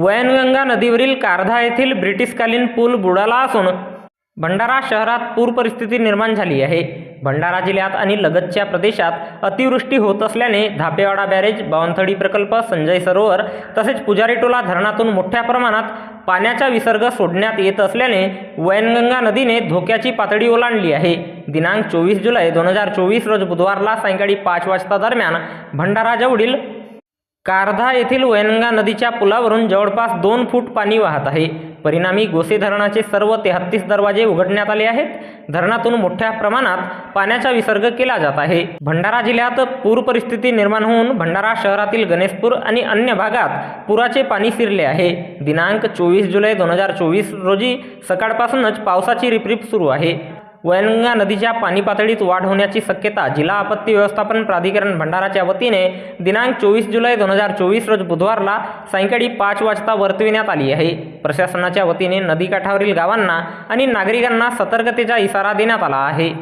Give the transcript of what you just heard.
वैनगंगा नदीवरील कारधा येथील ब्रिटिशकालीन पूल बुडाला असून भंडारा शहरात पूर परिस्थिती निर्माण झाली आहे. भंडारा जिल्ह्यात आणि लगतच्या प्रदेशात अतिवृष्टी होत असल्याने धापेवाडा बॅरेज बावनथडी प्रकल्प संजय सरोवर तसेच पुजारीटोला धरणातून मोठ्या प्रमाणात पाण्याचा विसर्ग सोडण्यात येत असल्याने वैनगंगा नदीने धोक्याची पातळी ओलांडली आहे. दिनांक चोवीस जुलै दोन हजार चोवीस रोज बुधवारला सायंकाळी पाच वाजता दरम्यान भंडाराजवळील कारधा येथील वैनगंगा नदीच्या पुलावरून जवळपास दोन फूट पाणी वाहत आहे. परिणामी गोसे धरणाचे सर्व तेहत्तीस दरवाजे उघडण्यात आले आहेत. धरणातून मोठ्या प्रमाणात पाण्याचा विसर्ग केला जात आहे. भंडारा जिल्ह्यात पूर परिस्थिती निर्माण होऊन भंडारा शहरातील गणेशपूर आणि अन्य भागात पुराचे पाणी शिरले आहे. दिनांक चोवीस जुलै दोन हजार चोवीस रोजी सकाळपासूनच पावसाची रिपरिप सुरू आहे. वैनगंगा नदीच्या पाणी पातळीत वाढ होण्याची शक्यता जिल्हा आपत्ती व्यवस्थापन प्राधिकरण भंडाराच्या वतीने दिनांक चोवीस जुलै दोन हजार चोवीस रोज बुधवारला सायंकाळी पाच वाजता वर्तविण्यात आली आहे. प्रशासनाच्या वतीने नदीकाठावरील गावांना आणि नागरिकांना सतर्कतेचा इशारा देण्यात आला आहे.